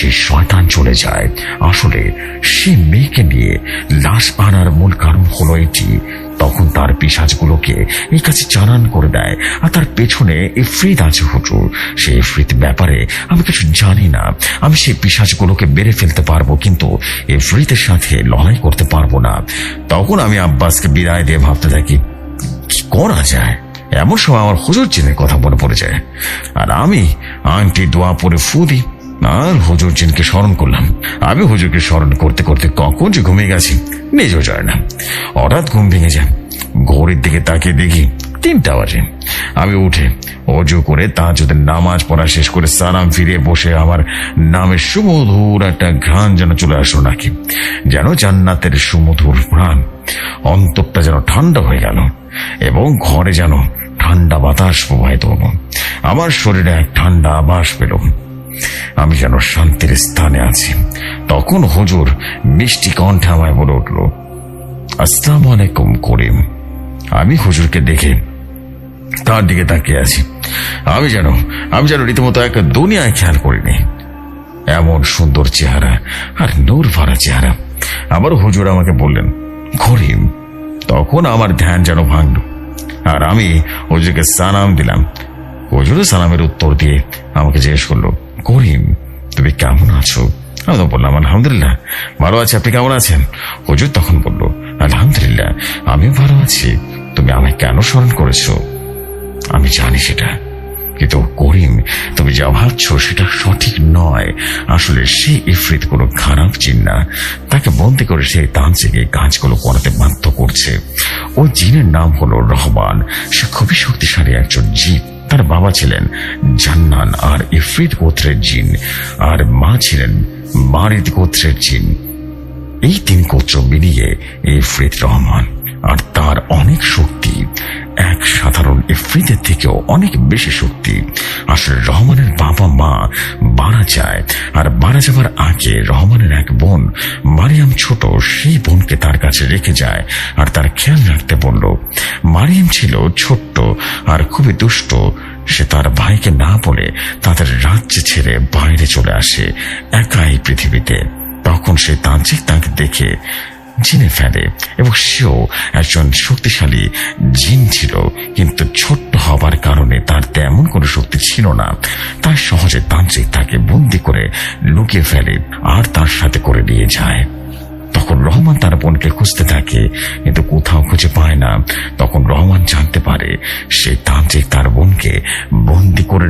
সে শয়তান চলে যায়। আসলে সে মেয়েকে নিয়ে লাশ আনার মূল কারণ হলো এটি। তখন তার পিসাজগুলোকে এই কাছে চালান করে দেয় আর তার পেছনে এফ্রিত আছে হুজুর। সেই এফ্রিত ব্যাপারে আমি কিছু জানি না। আমি সেই পিসাজগুলোকে বেড়ে ফেলতে পারব কিন্তু এফ্রিতের সাথে লড়াই করতে পারব না। তখন আমি আব্বাসকে বিদায় দিয়ে ভাবতে থাকি, কি করা যায়? এমন সময় আমার হুজুর জিনের কথা মনে পড়ে যায়। আর আমি আংটি দোয়া পরে ফু দিই। হুজুর জিনকে স্মরণ করলাম। আমি হুজুরকে স্মরণ করতে করতে কখন যে ঘুমিয়ে গেছি, নিজেও যায় না। হঠাৎ ঘুম ভেঙে যায়। ঘড়ির দিকে তাকিয়ে দেখি তিনটা বাজে। আমি উঠে অজু করে তাজুদের নামাজ পড়া শেষ করে সালাম ফিরে বসে আমার নামের সুমধুর একটা ঘ্রাণ যেন চলে আসলো নাকি। যেন জান্নাতের সুমধুর ঘ্রাণ অন্তরটা যেন ঠান্ডা হয়ে গেল এবং ঘরে যেন ঠান্ডা বাতাস প্রবাহিত হলো। আমার শরীরে এক ঠান্ডা আবাস পেল। আমি যেন শান্তির স্থানে আছি। তখন হুজুর মিষ্টি কণ্ঠে আমায় বলে উঠল, আসসালামু আলাইকুম করিম। আমি হুজুরকে দেখে তার দিকে তাকিয়ে আছি। আমি যেন আমি যেন রীতিমতো এক দুনিয়ায় খেয়াল করিনি। এমন সুন্দর চেহারা আর নূর ভরা চেহারা। আবার হুজুর আমাকে বললেন, করিম, তখন আমার ধ্যান যেন ভাঙল। আর আমি হুজুরকে সালাম দিলাম। হুজুরের সালামের উত্তর দিয়ে আমাকে জিজ্ঞেস করল করিম, তুমি কেমন আছো? আমি বললাম, আলহামদুলিল্লাহ, ভালো আছি। আপনি কেমন আছেন? হুজুর তখন বলল, আলহামদুলিল্লাহ, আমিও ভালো আছি। তুমি আমায় কেন স্মরণ করেছ? আমি জানি সেটা, কিন্তু করিম, তুমি যা ভাবছ সেটা সঠিক নয়। আসলে সে ইফরিত কোনো খারাপ চিন্না তাকে বন্দি করে সেই তান্ত্রিক এই কাজগুলো করাতে বাধ্য করছে। ওই জিনের নাম হলো রহমান। সে খুবই শক্তিশালী একজন জিন। তার বাবা ছিলেন জান্নান আর ইফরিত গোত্রের জিন, আর মা ছিলেন মারিদ গোত্রের জিন। এই তিন গোত্র মিলিয়ে ইফরিত রহমান আর তার অনেক শক্তি, এক সাধারণ ইফরিতের থেকেও অনেক বেশি শক্তি। আসলে রহমানের বাবা মা মারা যায়, আর মারা যাবার আগে রহমানের এক বোন মারিয়াম ছোট, সেই বোনকে তার কাছে রেখে যায় আর তার খেয়াল রাখতে বলল, মারিয়াম ছিল ছোট্ট আর খুবই দুষ্ট সে তার ভাইকে না বলে তাদের রাজ্য ছেড়ে বাইরে চলে আসে একাই পৃথিবীতে। তখন সে তান্ত্রিক তাকে দেখে চিনে ফেলে এবং সেও একজন শক্তিশালী জিন ছিল, কিন্তু ছোট্ট হবার কারণে তার তেমন কোনো শক্তি ছিল না। তার সহজে তান্ত্রিক তাকে বন্দি করে লুকিয়ে ফেলে আর তার সাথে করে নিয়ে যায়। তখন রহমান তার বোনকে খুঁজতে থাকে, কিন্তু কোথাও খুঁজে পায় না। তখন রহমান জানতে পারে সে তান্ত্রিক তার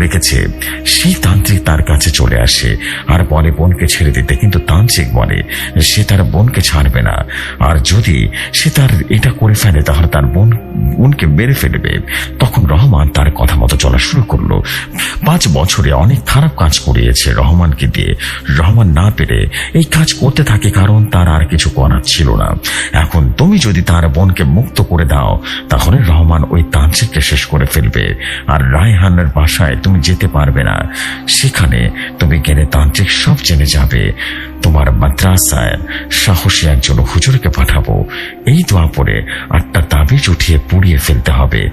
রেখেছে। সেই তান্ত্রিক তার কাছে চলে আসে আর বলে বোনকে ছেড়ে দিতে। কিন্তু তান্ত্রিক বলে সে তার বোনকে ছাড়বে না। আর যদি সে তার এটা করে ফেলে, তাহলে তার বোন, বোনকে মেরে ফেলবে। তখন রহমান তার কথা মতো চলা শুরু করল। পাঁচ বছরে অনেক খারাপ কাজ করিয়েছে রহমানকে দিয়ে। রহমান না পেরে এই কাজ করতে থাকে কারণ তার আর কিছু করার ছিল না। এখন তুমি যদি তার বোনকে মুক্ত করে দাও, তাহলে রহমান ওই তান্ত্রিককে শেষ করে ফেলবে। আর রায়হানের বাসায় তুমি যেতে পারবে না। সেখানে তুমি গেলে তান্ত্রিক সব জেনে যাবে। তোমার মাদ্রাসায় সাহসী একজন হুজুরকে পাঠাবো। এই দোয়া পরে আটটা তাবিজ উঠিয়ে পুড়িয়ে ফেলতে হবে।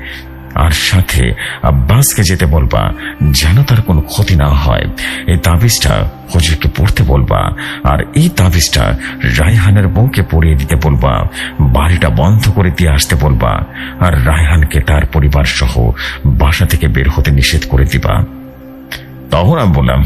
আর সাথে আব্বাসকে যেতে বলবা, যেন তার কোনো ক্ষতি না হয়। এই তাবিজটা হজিরকে পড়তে বলবা, আর এই তাবিজটা রায়হানের বউকে পড়িয়ে দিতে বলবা, বাড়িটা বন্ধ করে দিয়ে আসতে বলবা, আর রায়হানকে তার পরিবার সহ বাসা থেকে বের হতে নিষেধ করে দিবা। তখন আমি বললাম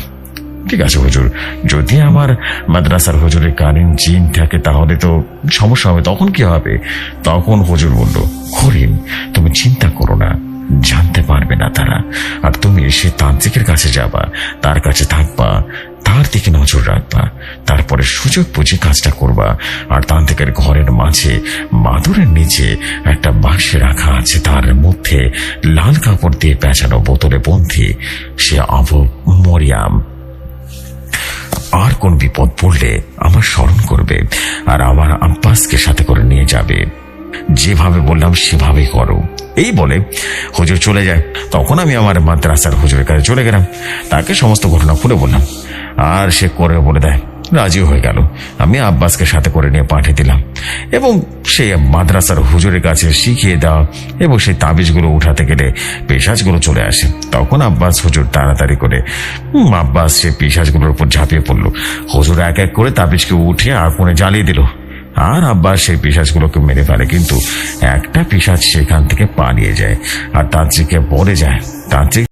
ঠিক আছে হুজুর, যদি আমার মাদ্রাসার হুজুরের কারিন জিন থাকে তাহলে তো সমস্যা হবে, তখন কি হবে? তখন হুজুর বলল হরিণ তুমি চিন্তা করো না, জানতে পারবে না তারা। আর তুমি সে তান্ত্রিকের কাছে যাবা, তার কাছে থাকবা, তার দিকে নজর রাখবা, তারপরে সুযোগ বুঝে কাজটা করবা। আর তান্ত্রিকের ঘরের মাঝে, মাদুরের নিচে একটা বাক্সে রাখা আছে, তার মধ্যে লাল কাপড় দিয়ে পেঁচানো বোতলে বন্ধি সে অব মরিয়াম আর কোন বিপদ পড়লে আমার স্মরণ করবে আর আমার আব্বাসকে সাথে করে নিয়ে যাবে। যেভাবে বললাম সেভাবেই করো। এই বলে হুজুর চলে যায়। তখন আমি আমার মাদ্রাসার হুজুরের কাছে চলে গেলাম। তাকে সমস্ত ঘটনা খুলে বললাম। আর সে করে বলে দেয় রাজি হয়ে গেল। আমি আব্বাসকে সাথে করে নিয়ে পাঠিয়ে দিলাম। এবং সেই মাদ্রাসার হুজুরের কাছে শিখিয়ে দেওয়া এবং সেই তাবিজগুলো উঠাতে গেলে পেশাজগুলো চলে আসে। তখন আব্বাস হুজুর তাড়াতাড়ি করে আব্বাস সেই পেশাজগুলোর উপর ঝাঁপিয়ে পড়ল। হুজুর এক এক করে তাবিজকে উঠে আগুনে জ্বালিয়ে দিল। আর আব্বাস সেই পিসাজগুলোকে মেরে ফেলে। কিন্তু একটা পিসাজ সেখান থেকে পালিয়ে যায়। আর তান্ত্রিককে বলে যায় তান্ত্রিক